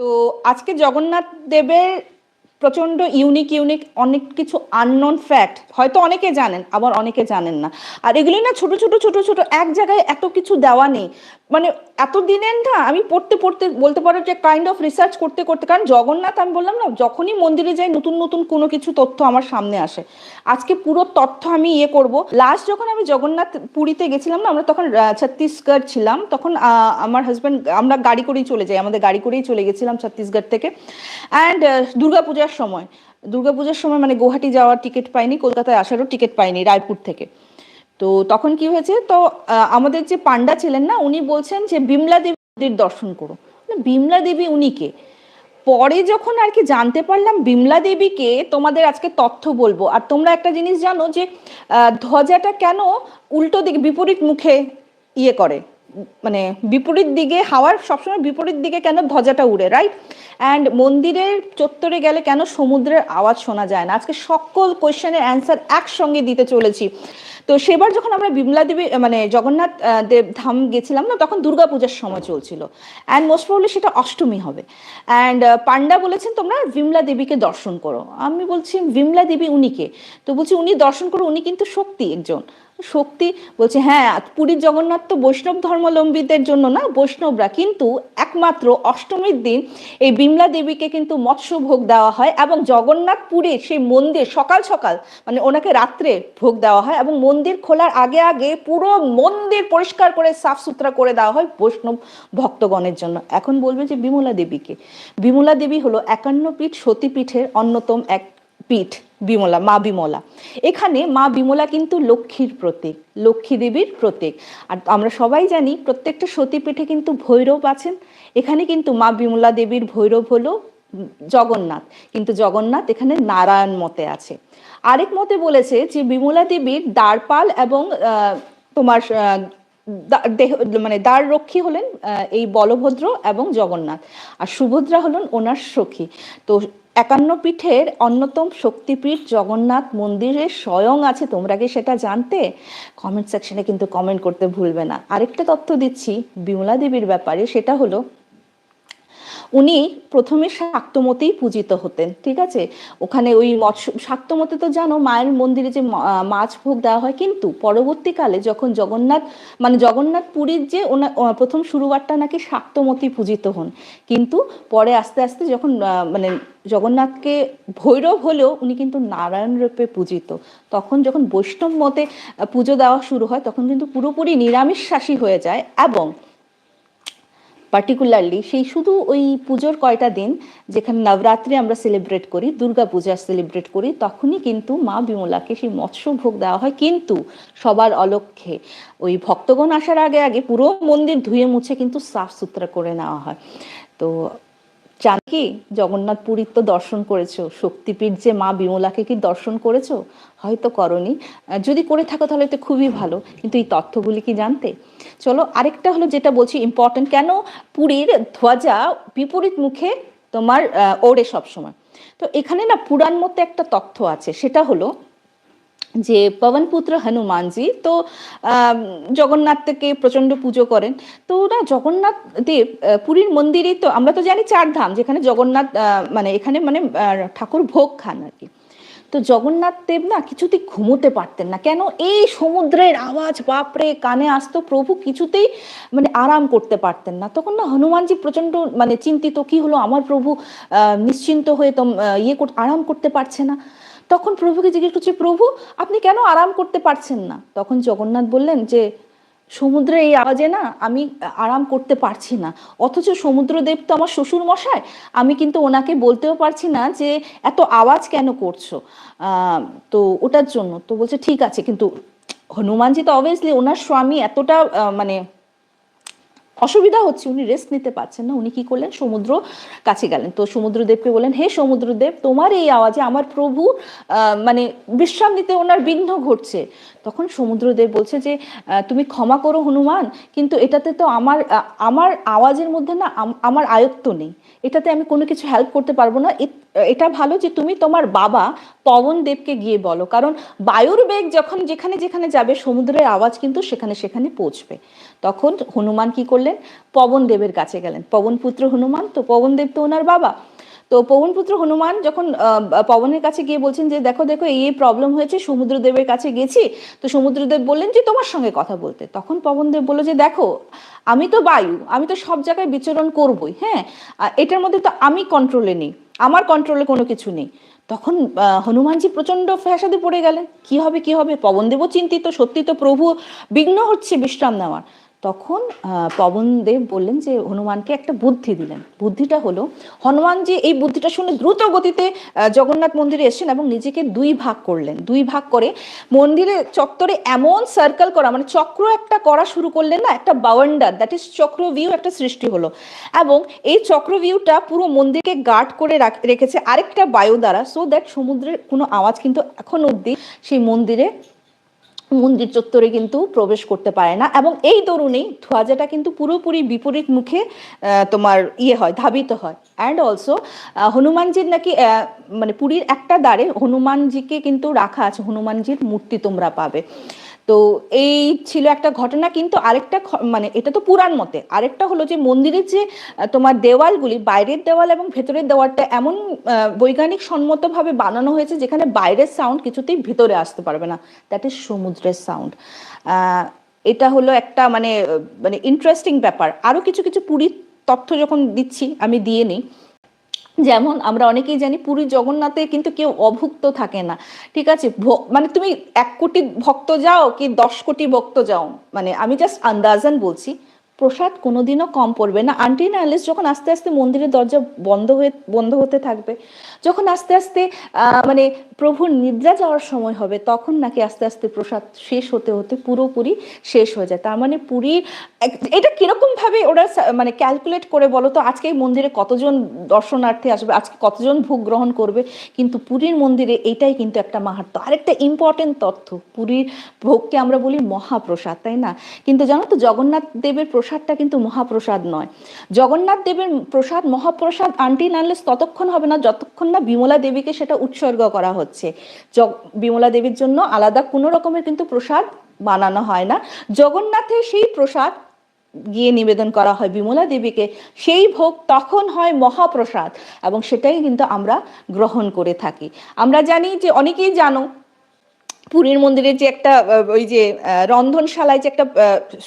তো আজকে জগন্নাথ দেবের প্রচণ্ড ইউনিক ইউনিক অনেক কিছু আননোন ফ্যাক্ট হয়তো অনেকে জানেন, আবার অনেকে জানেন না। আর এগুলি না ছোট ছোট ছোট ছোট, এক জায়গায় এত কিছু দেওয়া নেই। মানে এত দিনের না, আমি পড়তে পড়তে বলতে পারো যে কাইন্ড অফ রিসার্চ করতে করতে, কারণ জগন্নাথ আমি বললাম না, যখনই মন্দিরে যাই, নতুন নতুন কোনো কিছু তথ্য আমার সামনে আসে। আজকে পুরো তথ্য আমি ইয়ে করব। লাস্ট যখন আমি জগন্নাথ পুরীতে গেছিলাম না, আমরা তখন ছত্তিশগড় ছিলাম। তখন আমার হাজব্যান্ড আমরা গাড়ি করেই চলে যাই, আমাদের গাড়ি করেই চলে গেছিলাম ছত্তিশগড় থেকে। অ্যান্ড দুর্গাপূজার সময়, দুর্গাপূজার সময় মানে গুয়াহাটি যাওয়ার টিকিট পাইনি, কলকাতায় আসারও টিকিট পাইনি রায়পুর থেকে। তো তখন কি হয়েছে? তো আমাদের যে পান্ডা ছিলেন না, উনি বলছেন যে বিমলা দেবীর দর্শন করো। বিমলা দেবী উনি কে? পরে যখন আর কি জানতে পারলাম বিমলা দেবীকে তোমাদের আজকে তথ্য বলব। আর তোমরা একটা জিনিস জানো যে ধ্বজাটা কেন উল্টো দিকে, বিপরীত মুখে ইয়ে করে। মানে বিপরীত দিকে, হাওয়ার সবসময় বিপরীত দিকে কেন ধ্বজাটা উড়ে রাইট অ্যান্ড মন্দিরের চত্বরে গেলে কেন সমুদ্রের আওয়াজ শোনা যায় না? আজকে সকল কোয়েশ্চেনের অ্যান্সার একসঙ্গে দিতে চলেছি। তো সেবার যখন আমরা বিমলা দেবী মানে জগন্নাথ দেব ধাম গেছিলাম না, তখন দুর্গাপূজার সময় চলছিল। অ্যান্ড মোস্ট প্রবলি সেটা অষ্টমী হবে। অ্যান্ড পান্ডা বলেছেন তোমরা বিমলা দেবীকে দর্শন করো। আমি বলছি, বিমলা দেবী উনিকে তো বলছি, উনি দর্শন করো, উনি কিন্তু শক্তি একজন। শক্তি বলছে হ্যাঁ পুরীর জগন্নাথ তো বৈষ্ণব ধর্মাবলম্বীদের জন্য না, বৈষ্ণবরা। কিন্তু একমাত্র অষ্টমীর দিন এই বিমলা দেবীকে কিন্তু মৎস্য ভোগ দেওয়া হয় এবং জগন্নাথ পুরীর সেই মন্দির সকাল সকাল মানে ওনাকে রাত্রে ভোগ দেওয়া হয় এবং মন্দির খোলার আগে আগে পুরো মন্দির পরিষ্কার করে, সাফ সুতরা করে দেওয়া হয় বৈষ্ণব ভক্তগণের জন্য। এখন বলবে যে বিমলা দেবীকে। বিমলা দেবী হলো একান্ন পীঠ সতীপীঠের অন্যতম এক পীঠ বিমলা, মা বিমলা। এখানে মা বিমলা কিন্তু লক্ষ্মীর প্রতীক, লক্ষ্মী দেবীর প্রতীক। আর আমরা সবাই জানি প্রত্যেকটা সতীপীঠে কিন্তু ভৈরব আছেন। এখানে কিন্তু মা বিমলা দেবীর ভৈরব হলো জগন্নাথ। কিন্তু জগন্নাথ এখানে নারায়ণ মতে আছে। আরেক মতে বলেছে যে বিমলা দেবীর দ্বারপাল এবং তোমার দেহ মানে দ্বার রক্ষী হলেন এই বলভদ্র এবং জগন্নাথ। আর সুভদ্রা হলেন ওনার সখী। তো একান্ন পীঠের অন্যতম শক্তিপীঠ জগন্নাথ মন্দিরে স্বয়ং আছে, তোমরা কি সেটা জানতে? কমেন্ট সেকশনে কিন্তু কমেন্ট করতে ভুলবে না। আরেকটা তথ্য দিচ্ছি, বিমলা দেবীর ব্যাপারে, সেটা হলো উনি প্রথমে শাক্তমতেই পূজিত হতেন, ঠিক আছে? ওখানে ওই মৎস্য শাক্তমতে তো জানো মায়ের মন্দিরে যে মাছ ভোগ দেওয়া হয়, কিন্তু পরবর্তীকালে যখন জগন্নাথ মানে জগন্নাথ পুরীর যে ওনা প্রথম শুরুবারটা নাকি শাক্তমতি পূজিত হন। কিন্তু পরে আস্তে আস্তে যখন মানে জগন্নাথকে ভৈরব হলেও উনি কিন্তু নারায়ণ রূপে পূজিত। তখন যখন বৈষ্ণব মতে পুজো দেওয়া শুরু হয়, তখন কিন্তু পুরোপুরি নিরামিষাসী হয়ে যায় এবং পার্টিকুলারলি সেই শুধু ওই পুজোর কয়টা দিন যেখানে নবরাত্রি আমরা সেলিব্রেট করি, দুর্গা পূজা সেলিব্রেট করি, তখনই কিন্তু মা বিমলাকে সেই মৎস্য ভোগ দেওয়া হয়। কিন্তু সবার অলক্ষে ওই ভক্তগণ আসার আগে আগে পুরো মন্দির ধুয়ে মুছে কিন্তু সাফ সুতরা করে নেওয়া হয়। তো জান কি? জগন্নাথ পুরীর তো দর্শন করেছ। শক্তিপীঠ যে মা বিমলাকে কি দর্শন করেছ? হয়তো করনি। যদি করে থাকো তাহলে তো খুবই ভালো। কিন্তু এই তথ্যগুলি কি জানতে? চলো, আরেকটা হলো যেটা বলছি ইম্পর্টেন্ট কেন পুরীর ধ্বজা বিপরীত মুখে তোমার ওড়ে সবসময়? তো এখানে না পুরাণ মতে একটা তথ্য আছে। সেটা হলো যে পবনপুত্র হনুমানজি তো আম, জগন্নাথকে প্রচণ্ড পুজো করেন। তো না জগন্নাথ দেব পুরীর মন্দিরে তো আমরা তো জানি চার ধাম যেখানে জগন্নাথ মানে এখানে মানে ঠাকুর ভোগ খান আর কি। তো জগন্নাথ দেব না কিছুতেই ঘুমোতে পারতেন না। কেন? এই সমুদ্রের আওয়াজ বাপরে কানে আসতো প্রভু কিছুতেই মানে আরাম করতে পারতেন না। তখন না হনুমানজি প্রচণ্ড মানে চিন্তিত কি হলো? আমার প্রভু নিশ্চিন্ত হয়ে তো ইয়ে আরাম করতে পারছে না। তখন প্রভুকে জিজ্ঞেস করছে, প্রভু, আপনি কেন আরাম করতে পারছেন না? তখন জগন্নাথ বললেন যে, সমুদ্রের এই আওয়াজে না আমি আরাম করতে পারছি না। অথচ সমুদ্রদেব তো আমার শ্বশুর মশাই। আমি কিন্তু ওনাকে বলতেও পারছি না যে, এত আওয়াজ কেন করছ? তো ওটার জন্য। তো বলছে, ঠিক আছে, কিন্তু হনুমানজি তো অবভিয়াসলি ওনার স্বামী এতটা মানে অসুবিধা হচ্ছে, উনি রেস্ট নিতে পারছেন না। উনি কি করলেন? সমুদ্র কাছে গেলেন। তো সমুদ্রদেবকে বললেন, হে সমুদ্রদেব, তোমার এই আওয়াজে আমার প্রভু মানে বিশ্রাম নিতে ওনার বিঘ্ন ঘটছে। তখন সমুদ্রদেব বলছে যে তুমি ক্ষমা করো হনুমান, কিন্তু এটাতে তো আমার আমার আওয়াজের মধ্যে না আমার আয়ত্ত নেই। এটাতে আমি কোনো কিছু হেল্প করতে পারব না। এটা ভালো যে তুমি তোমার বাবা পবন দেবকে গিয়ে বলো। কারণ বায়ুর বেগ যখন যেখানে যেখানে যাবে, সমুদ্রের আওয়াজ কিন্তু সেখানে সেখানে পৌঁছবে। তখন হনুমান কি করলেন? গেলেন, পবন দেবের কাছে গেলেন। পবন পুত্র হনুমান, তো পবন দেব তো ওনার বাবা। তো পবনপুত্র হনুমান যখন পবনের কাছে গিয়ে বলছেন যে, দেখো দেখো, এই প্রবলেম হয়েছে সমুদ্রদেবের কাছে গেছি। তো সমুদ্রদেব বললেন যে, তোমার সঙ্গে কথা বলতে। তখন পবনদেব বলল যে, দেখো, আমি তো বায়ু, আমি তো সব জায়গায় বিচরণ করবই হ্যাঁ? এটার মধ্যে তো আমি কন্ট্রোলে নেই, আমার কন্ট্রোলে কোনো কিছু নেই। তখন হনুমানজি প্রচণ্ড ফ্যাসাদে পড়ে গেলেন। কি হবে কি হবে? পবনদেবও চিন্তিত, সত্যি তো প্রভু বিঘ্ন হচ্ছে বিশ্রাম নেওয়ার। তখন পবনদেব বললেন যে হনুমানকে একটা বুদ্ধি দিলেন। বুদ্ধিটা হলো হনুমানজি এই বুদ্ধিটা শুনে দ্রুত গতিতে জগন্নাথ মন্দিরে এসেছেন এবং নিজেকে দুই ভাগ করলেন। দুই ভাগ করে মন্দিরে চত্বরে এমন সার্কেল করা মানে চক্র একটা করা শুরু করলেন না, একটা বাউন্ডার দ্যাট ইজ চক্র ভিউ একটা সৃষ্টি হলো। এবং এই চক্র ভিউটা পুরো মন্দিরকে গার্ড করে রাখ- রেখেছে আরেকটা বায়ু দ্বারা সো দ্যাট সমুদ্রের কোনো আওয়াজ কিন্তু এখন অবধি সেই মন্দিরে মন্দির চত্বরে কিন্তু প্রবেশ করতে পারে না এবং এই দরুনেই ধোয়াজাটা কিন্তু পুরোপুরি বিপরীত মুখে তোমার ইয়ে হয়, ধাবিত হয়। অ্যান্ড অলসো হনুমানজির নাকি মানে পুরীর একটা দ্বারে হনুমানজিকে কিন্তু রাখা আছে, হনুমানজির মূর্তি তোমরা পাবে। তো এই ছিল একটা ঘটনা, কিন্তু আরেকটা মানে এটা তো পুরাণ মতে। আরেকটা হলো যে মন্দিরের যে তোমার দেওয়ালগুলি, বাইরের দেওয়াল এবং ভেতরের দেওয়ালটা এমন বৈজ্ঞানিক সম্মতভাবে বানানো হয়েছে যেখানে বাইরের সাউন্ড কিছুতেই ভিতরে আসতে পারবে না। দ্যাট ইজ সমুদ্রের সাউন্ড এটা হলো একটা মানে মানে ইন্টারেস্টিং ব্যাপার। আরও কিছু কিছু পুরীর তথ্য যখন দিচ্ছি, আমি দিয়ে নিই। যেমন আমরা অনেকেই জানি পুরী জগন্নাথে কিন্তু কেউ অভুক্ত থাকে না। ঠিক আছে? মানে তুমি এক কোটি ভক্ত যাও কি দশ কোটি ভক্ত যাও? মানে আমি জাস্ট আন্দাজান বলছি প্রসাদ কোনোদিনও কম পড়বে না। আন্টি না যখন আস্তে আস্তে মন্দিরের দরজা বন্ধ হয়ে, বন্ধ হতে থাকবে, যখন আস্তে আস্তে মানে প্রভুর নিদ্রা যাওয়ার সময় হবে, তখন নাকি আস্তে আস্তে প্রসাদ শেষ হতে হতে পুরোপুরি শেষ হয়ে যায়। তার মানে এক- এটা কীরকম ভাবে ওরা মানে ক্যালকুলেট করে বলো তো, আজকে মন্দিরে কতজন দর্শনার্থী আসবে, আজকে কতজন ভোগ গ্রহণ করবে, কিন্তু পুরীর মন্দিরে এটাই কিন্তু একটা মাহাত্ম আরেকটা ইম্পর্টেন্ট তথ্য, পুরীর ভোগকে আমরা বলি মহাপ্রসাদ, তাই না? কিন্তু জানো তো, জগন্নাথ দেবের প্রসাদটা কিন্তু মহাপ্রসাদ নয়। জগন্নাথ দেবের প্রসাদ, মহাপ্রসাদ আন্টি নানলেস ততক্ষণ হবে না যতক্ষণ না বিমলা দেবীকে সেটা উৎসর্গ করা হচ্ছে। বিমলা দেবীর জন্য আলাদা কোনো রকমের কিন্তু প্রসাদ বানানো হয় না। জগন্নাথের সেই প্রসাদ গিয়ে নিবেদন করা হয় বিমলা দেবীকে। সেই ভোগ তখন হয় মহাপ্রসাদ এবং সেটাই কিন্তু আমরা গ্রহণ করে থাকি। আমরা জানি যে অনেকেই জানো, পুরীর মন্দিরের যে একটা ওই যে রন্ধনশালায় যে একটা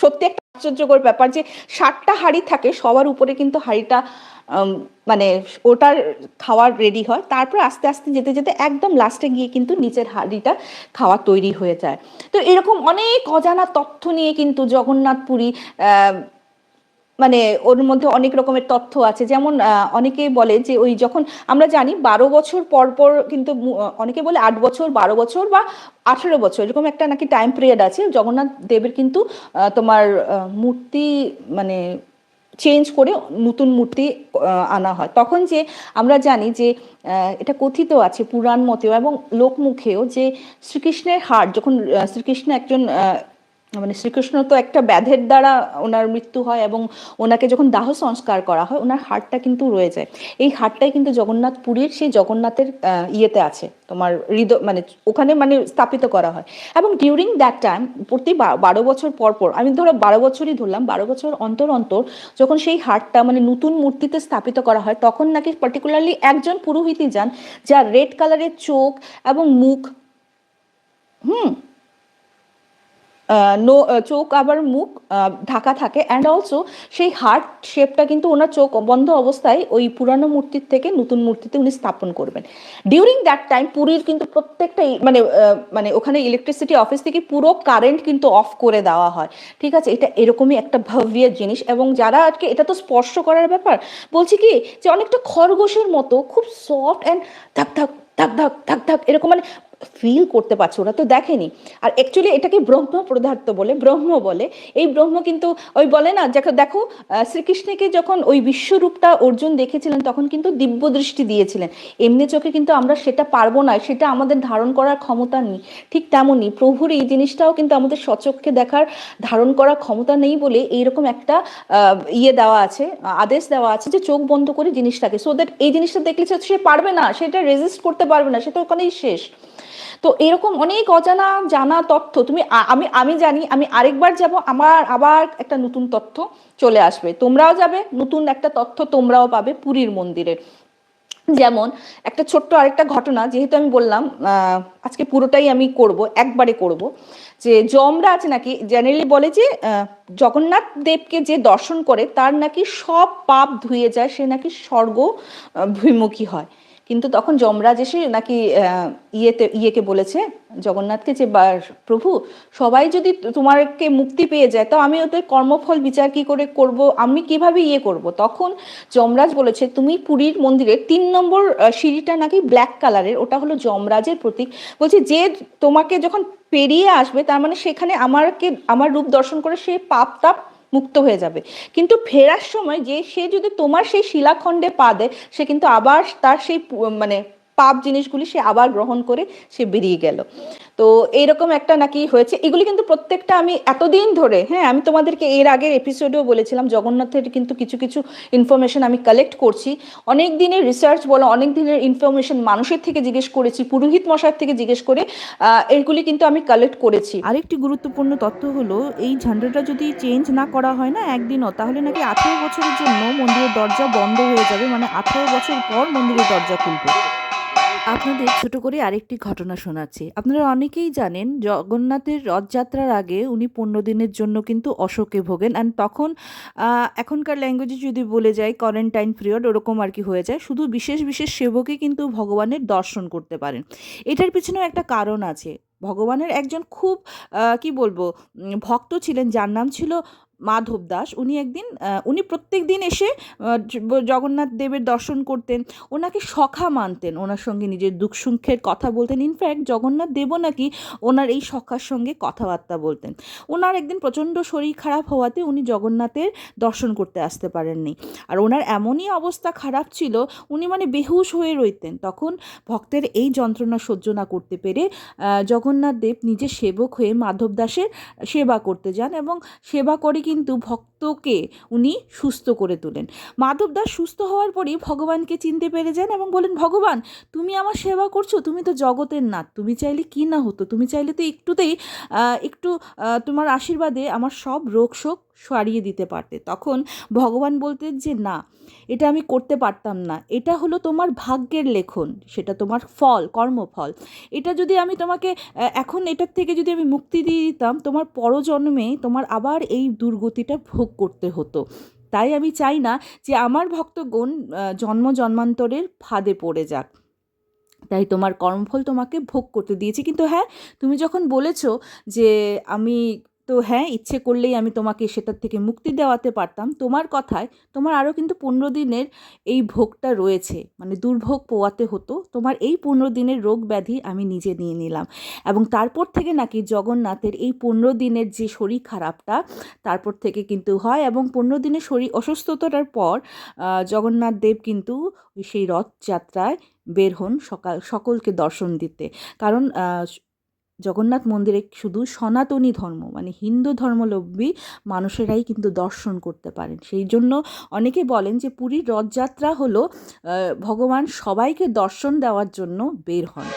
সত্যি একটা আশ্চর্যকর ব্যাপার যে ষাটটা হাড়ি থাকে, সবার উপরে কিন্তু হাড়িটা মানে ওটার খাওয়ার রেডি হয়। তারপর আস্তে আস্তে যেতে যেতে একদম লাস্টে গিয়ে কিন্তু নিচের হাড়িটা খাওয়া তৈরি হয়ে যায়। তো এরকম অনেক অজানা তথ্য নিয়ে কিন্তু জগন্নাথ পুরী মানে ওর মধ্যে অনেক রকমের তথ্য আছে। যেমন অনেকে বলে যে ওই যখন আমরা জানি বারো বছর পর পর কিন্তু অনেকে বলে আট বছর, বারো বছর বা আঠেরো বছর, এরকম একটা নাকি টাইম পিরিয়ড আছে। জগন্নাথ দেবের কিন্তু তোমার মূর্তি মানে চেঞ্জ করে নতুন মূর্তি আনা হয়। তখন যে আমরা জানি যে এটা কথিত আছে পুরাণ মতেও এবং লোকমুখেও যে শ্রীকৃষ্ণের হাট যখন শ্রীকৃষ্ণ একজন মানে শ্রীকৃষ্ণ তো একটা ব্যাধের দ্বারা ওনার মৃত্যু হয় এবং ওনাকে যখন দাহ সংস্কার করা হয়, ওনার হাড়টা কিন্তু রয়ে যায়। এই হাড়টাই কিন্তু জগন্নাথ পুরীর সেই জগন্নাথের ইয়েতে আছে, তোমার হৃদয় মানে ওখানে মানে স্থাপিত করা হয়। এবং ডিউরিং দ্যাট টাইম প্রতি বারো বছর পর পর, আমি ধরো বারো বছরই ধরলাম, বারো বছর অন্তর অন্তর যখন সেই হাড়টা মানে নতুন মূর্তিতে স্থাপিত করা হয়, তখন নাকি পার্টিকুলারলি একজন পুরোহিতই যান, যার রেড কালারের চোখ এবং মুখ, হুম নো চোখ আবার মুখ ঢাকা থাকে। অ্যান্ড অলসো সেই হার্ট শেপটা কিন্তু ওনার চোখ বন্ধ অবস্থায় ওই পুরানো মূর্তির থেকে নতুন মূর্তিতে উনি স্থাপন করবেন। ডিউরিং দ্যাট টাইম পুরীর কিন্তু প্রত্যেকটা মানে মানে ওখানে ইলেকট্রিসিটি অফিস থেকে পুরো কারেন্ট কিন্তু অফ করে দেওয়া হয়। ঠিক আছে? এটা এরকমই একটা ভব্য জিনিস এবং যারা আজকে এটা তো স্পর্শ করার ব্যাপার, বলছি কি যে অনেকটা খরগোশের মতো, খুব সফট অ্যান্ড ধাক ধাক ধাক ধাক ধাক ধাক, এরকম মানে ফিল করতে পারছে, ওরা তো দেখেনি। আর অ্যাকচুয়ালি এটাকে ব্রহ্ম পদার্থ বলে, ব্রহ্ম বলে। এই ব্রহ্ম কিন্তু ওই বলে না, দেখো দেখো শ্রীকৃষ্ণকে যখন ওই বিশ্বরূপটা অর্জুন দেখেছিলেন, তখন কিন্তু দিব্য দৃষ্টি দিয়েছিলেন। এমনি চোখে কিন্তু আমরা সেটা পারব না, সেটা আমাদের ধারণ করার ক্ষমতা নেই। ঠিক তেমনই প্রভুর এই জিনিসটাও কিন্তু আমাদের সচক্ষে দেখার, ধারণ করার ক্ষমতা নেই বলে এইরকম একটা ইয়ে দেওয়া আছে, আদেশ দেওয়া আছে যে চোখ বন্ধ করে জিনিসটাকে। সো দ্যাট এই জিনিসটা দেখলে সে পারবে না, সেটা রেজিস্ট করতে পারবে না সেটা ওখানেই শেষ। তো এরকম অনেক অজানা জানা তথ্য, তুমি আমি আমি জানি, আমি আরেকবার যাব, আমার আবার একটা নতুন তথ্য চলে আসবে। তোমরাও যাবে, নতুন একটা তথ্য তোমরাও পাবে পুরীর মন্দিরের যেমন একটা ছোট্ট আরেকটা ঘটনা, যেহেতু আমি বললাম আজকে পুরোটাই আমি করব, একবারে করব, যে যমরাজ নাকি জেনারেলি বলে যে জগন্নাথ দেবকে যে দর্শন করে, তার নাকি সব পাপ ধুয়ে যায়, সে নাকি স্বর্গ ভূমুখী হয়। কিন্তু তখন যমরাজ এসে নাকি ইয়েতে, ইয়েকে বলেছে, জগন্নাথকে যে প্রভু, সবাই যদি তোমারকে মুক্তি পেয়ে যায়, তো আমি ওদের কর্মফল বিচার কি করে করব? আমি কীভাবে ইয়ে করব? তখন যমরাজ বলেছে, তুমি পুরীর মন্দিরের তিন নম্বর সিঁড়িটা নাকি ব্ল্যাক কালারের ওটা হলো যমরাজের প্রতীক। বলছে, যে তোমাকে যখন পেরিয়ে আসবে, তার মানে সেখানে আমারকে, আমার রূপ দর্শন করে সে পাপ তাপ মুক্ত হয়ে যাবে। কিন্তু ফেরার সময় যে সে যদি তোমার সেই শিলাখণ্ডে পা দেয়, সে কিন্তু আবার তার সেই মানে পাপ জিনিসগুলি সে আবার গ্রহণ করে সে বেরিয়ে গেল। তো এইরকম একটা নাকি হয়েছে। এগুলি কিন্তু প্রত্যেকটা আমি এতদিন ধরে হ্যাঁ আমি তোমাদেরকে এর আগের এপিসোডেও বলেছিলাম, জগন্নাথের কিন্তু কিছু কিছু ইনফরমেশন আমি কালেক্ট করছি। অনেক দিনের রিসার্চ বলো, অনেক দিনের ইনফরমেশন মানুষের থেকে জিজ্ঞেস করেছি, পুরোহিত মশার থেকে জিজ্ঞেস করে এগুলি কিন্তু আমি কালেক্ট করেছি। আরেকটি গুরুত্বপূর্ণ তথ্য হলো, এই ঝান্ডাটা যদি চেঞ্জ না করা হয় না একদিনও, তাহলে নাকি আঠেরো বছরের জন্য মন্দিরের দরজা বন্ধ হয়ে যাবে। মানে আঠেরো বছর পর মন্দিরের দরজা খুলবে। আপনাদের ছোট করে আরেকটি ঘটনা শোনাচ্ছি। আপনারা অনেকেই জানেন, জগন্নাথের রথযাত্রার আগে উনি পনেরো দিনের জন্য কিন্তু অশোকে ভোগেন। অ্যান্ড তখন এখনকার ল্যাঙ্গুয়েজে যদি বলে যায় কোয়ারেন্টাইন পিরিয়ড ওরকম আর কি হয়ে যায়। শুধু বিশেষ বিশেষ সেবকই কিন্তু ভগবানের দর্শন করতে পারেন। এটার পিছনেও একটা কারণ আছে। ভগবানের একজন খুব কি বলব ভক্ত ছিলেন, যার নাম ছিল মাধব দাস, উনি একদিন উনি প্রত্যেক দিন এসে জগন্নাথ দেবের দর্শন করতেন। ওনাকে সখা মানতেন। ওনার সঙ্গে নিজের দুঃখ সুখের কথা বলতেন। ইনফ্যাক্ট জগন্নাথ দেবও নাকি ওনার এই সখার সঙ্গে কথাবার্তা বলতেন। ওনার একদিন প্রচণ্ড শরীর খারাপ হওয়াতে উনি জগন্নাথের দর্শন করতে আসতে পারেননি। আর ওনার এমনই অবস্থা খারাপ ছিল, উনি মানে বেহুশ হয়ে রইতেন। তখন ভক্তের এই যন্ত্রণা সহ্য না করতে পেরে জগন্নাথ দেব নিজে সেবক হয়ে মাধব দাসের সেবা করতে যান এবং সেবা করে কিন্তু ভক্তকে উনি সুস্থ করে তোলেন। মাধবদাস সুস্থ হওয়ার পরেই ভগবানকে চিনতে পেরে যান এবং বলেন, ভগবান, তুমি আমার সেবা করছ, তুমি তো জগতের নাথ, তুমি চাইলে কি না হতো? তুমি চাইলে তো একটুতেই একটু তোমার আশীর্বাদে আমার সব রোগ শোক সারিয়ে দিতে পারতে। তখন ভগবান বলতেন যে, না, এটা আমি করতে পারতাম না। এটা হলো তোমার ভাগ্যের লেখন। সেটা তোমার ফল, কর্মফল। এটা যদি আমি তোমাকে এখন এটার থেকে যদি আমি মুক্তি দিয়ে দিতাম, তোমার পরজন্মে তোমার আবার এই দুর্গতিটা ভোগ করতে হতো। তাই আমি চাই না যে, আমার ভক্তগণ জন্ম জন্মান্তরের ফাঁদে পড়ে যাক। তাই তোমার কর্মফল তোমাকে ভোগ করতে দিয়েছি। কিন্তু হ্যাঁ তুমি যখন বলেছ যে, আমি তো হ্যাঁ ইচ্ছে করলেই আমি তোমাকে সেটার থেকে মুক্তি দেওয়াতে পারতাম। তোমার কথায় তোমার আরও কিন্তু পনেরো দিনের এই ভোগটা রয়েছে মানে দুর্ভোগ পোয়াতে হতো। তোমার এই পনেরো দিনের রোগ ব্যাধি আমি নিজে নিয়ে নিলাম। এবং তারপর থেকে নাকি জগন্নাথের এই পনেরো দিনের যে শরীর খারাপটা, তারপর থেকে কিন্তু হয়। এবং পনেরো দিনের শরীর অসুস্থতার পর জগন্নাথ দেব কিন্তু সেই রথযাত্রায় বের হন সকাল, সকলকে দর্শন দিতে। কারণ জগন্নাথ মন্দিরে শুধু সনাতনী ধর্ম মানে হিন্দু ধর্মলম্বী মানুষেরাই কিন্তু দর্শন করতে পারেন। সেই জন্য অনেকে বলেন যে পুরীর রথযাত্রা হলো ভগবান সবাইকে দর্শন দেওয়ার জন্য বের হন।